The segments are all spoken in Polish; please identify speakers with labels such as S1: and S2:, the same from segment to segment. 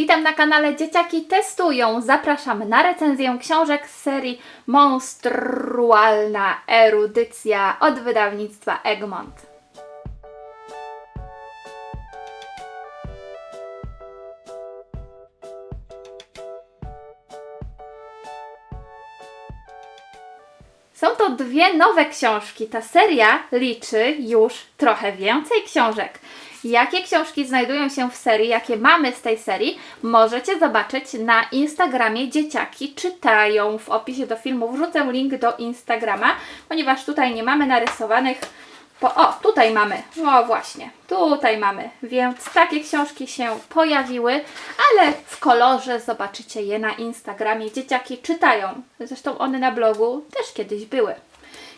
S1: Witam na kanale Dzieciaki Testują. Zapraszam na recenzję książek z serii Monstrualna erudycja od wydawnictwa Egmont. Są to dwie nowe książki. Ta seria liczy już trochę więcej książek. Jakie książki znajdują się w serii, jakie mamy z tej serii, możecie zobaczyć na Instagramie Dzieciaki Czytają. W opisie do filmu wrzucę link do Instagrama, ponieważ tutaj nie mamy narysowanych. Po, o, tutaj mamy. O, właśnie. Tutaj mamy. Więc takie książki się pojawiły, ale w kolorze zobaczycie je na Instagramie. Dzieciaki czytają. Zresztą one na blogu też kiedyś były.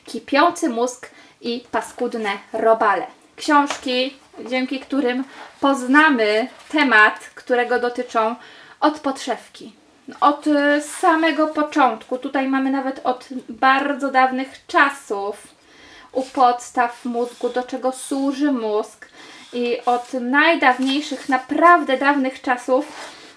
S1: Kipiący mózg i paskudne robale. Książki, dzięki którym poznamy temat, którego dotyczą od podszewki. Od samego początku. Tutaj mamy nawet od bardzo dawnych czasów u podstaw mózgu, do czego służy mózg. I od najdawniejszych, naprawdę dawnych czasów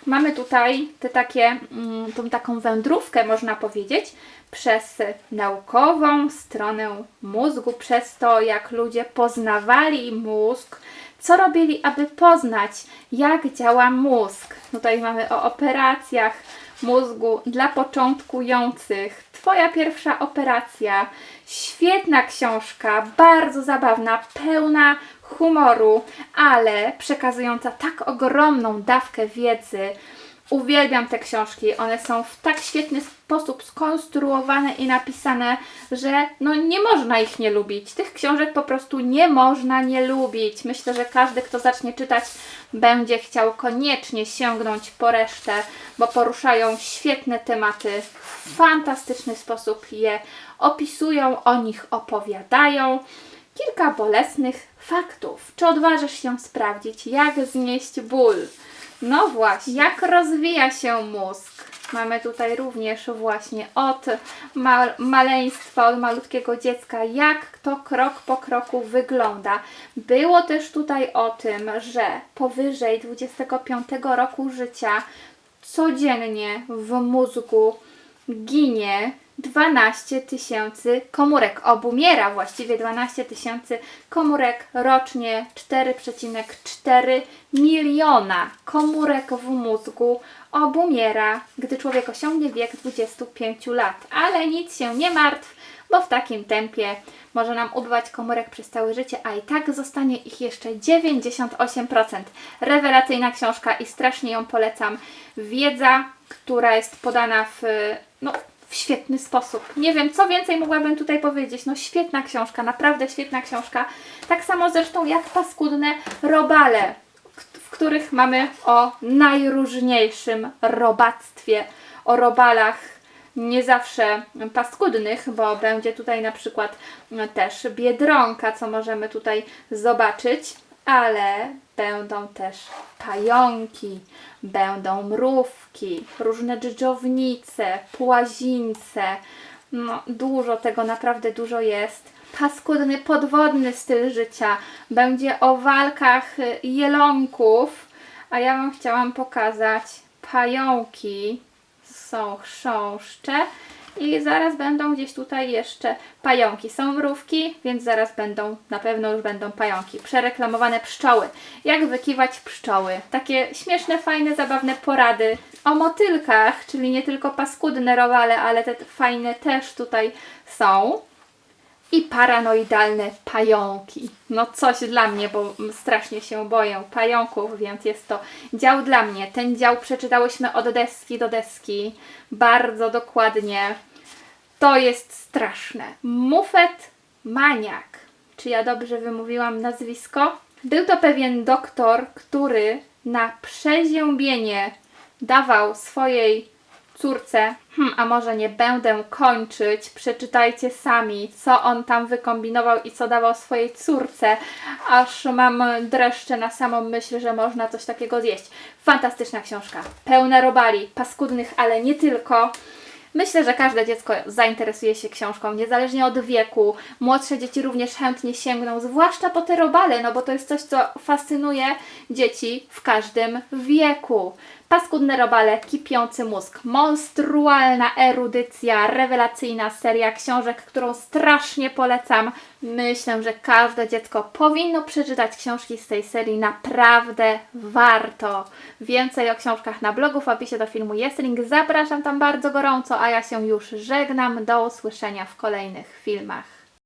S1: mamy tutaj te takie, mm, tą taką wędrówkę, można powiedzieć, przez naukową stronę mózgu, przez to, jak ludzie poznawali mózg, co robili, aby poznać, jak działa mózg. Tutaj mamy o operacjach mózgu dla początkujących. Twoja pierwsza operacja. Świetna książka, bardzo zabawna, pełna humoru, ale przekazująca tak ogromną dawkę wiedzy. Uwielbiam te książki. One są w tak świetny sposób skonstruowane i napisane, że no nie można ich nie lubić. Tych książek po prostu nie można nie lubić. Myślę, że każdy, kto zacznie czytać, będzie chciał koniecznie sięgnąć po resztę, bo poruszają świetne tematy, w fantastyczny sposób je opisują, o nich opowiadają. Kilka bolesnych faktów. Czy odważysz się sprawdzić, jak znieść ból? No właśnie, jak rozwija się mózg? Mamy tutaj również właśnie od ma maleństwa, od malutkiego dziecka, jak to krok po kroku wygląda. Było też tutaj o tym, że powyżej 25 roku życia codziennie w mózgu ginie 12 tysięcy komórek. Obumiera właściwie 12 tysięcy komórek rocznie, 4,4 miliona komórek w mózgu obumiera, gdy człowiek osiągnie wiek 25 lat. Ale nic się nie martw, bo w takim tempie może nam ubywać komórek przez całe życie, a i tak zostanie ich jeszcze 98%. Rewelacyjna książka i strasznie ją polecam. Wiedza, która jest podana w, no, w świetny sposób. Nie wiem, co więcej mogłabym tutaj powiedzieć. No świetna książka, naprawdę świetna książka. Tak samo zresztą jak paskudne robale, w których mamy o najróżniejszym robactwie, o robalach nie zawsze paskudnych, bo będzie tutaj na przykład też biedronka, co możemy tutaj zobaczyć, ale będą też pająki, będą mrówki, różne dżdżownice, płazińce. No, dużo tego, naprawdę dużo jest. Paskudny podwodny styl życia. Będzie o walkach jelonków, a ja Wam chciałam pokazać pająki. Są chrząszcze. I zaraz będą gdzieś tutaj jeszcze pająki. Są mrówki, więc zaraz będą, na pewno już będą pająki. Przereklamowane pszczoły. Jak wykiwać pszczoły. Takie śmieszne, fajne, zabawne porady o motylkach, czyli nie tylko paskudne rowale, ale te fajne też tutaj są. I paranoidalne pająki. No coś dla mnie, bo strasznie się boję pająków, więc jest to dział dla mnie. Ten dział przeczytałyśmy od deski do deski. Bardzo dokładnie. To jest straszne. Mufet Maniak. Czy ja dobrze wymówiłam nazwisko? Był to pewien doktor, który na przeziębienie dawał swojej córce, hm, a może nie będę kończyć, przeczytajcie sami, co on tam wykombinował i co dawał swojej córce, aż mam dreszcze na samą myśl, że można coś takiego zjeść. Fantastyczna książka, pełna robali, paskudnych, ale nie tylko. Myślę, że każde dziecko zainteresuje się książką, niezależnie od wieku. Młodsze dzieci również chętnie sięgną, zwłaszcza po te robale, no bo to jest coś, co fascynuje dzieci w każdym wieku. Paskudne robale, kipiący mózg, monstrualna erudycja, rewelacyjna seria książek, którą strasznie polecam. Myślę, że każde dziecko powinno przeczytać książki z tej serii, naprawdę warto. Więcej o książkach na blogu w opisie do filmu jest link, zapraszam tam bardzo gorąco, a ja się już żegnam. Do usłyszenia w kolejnych filmach.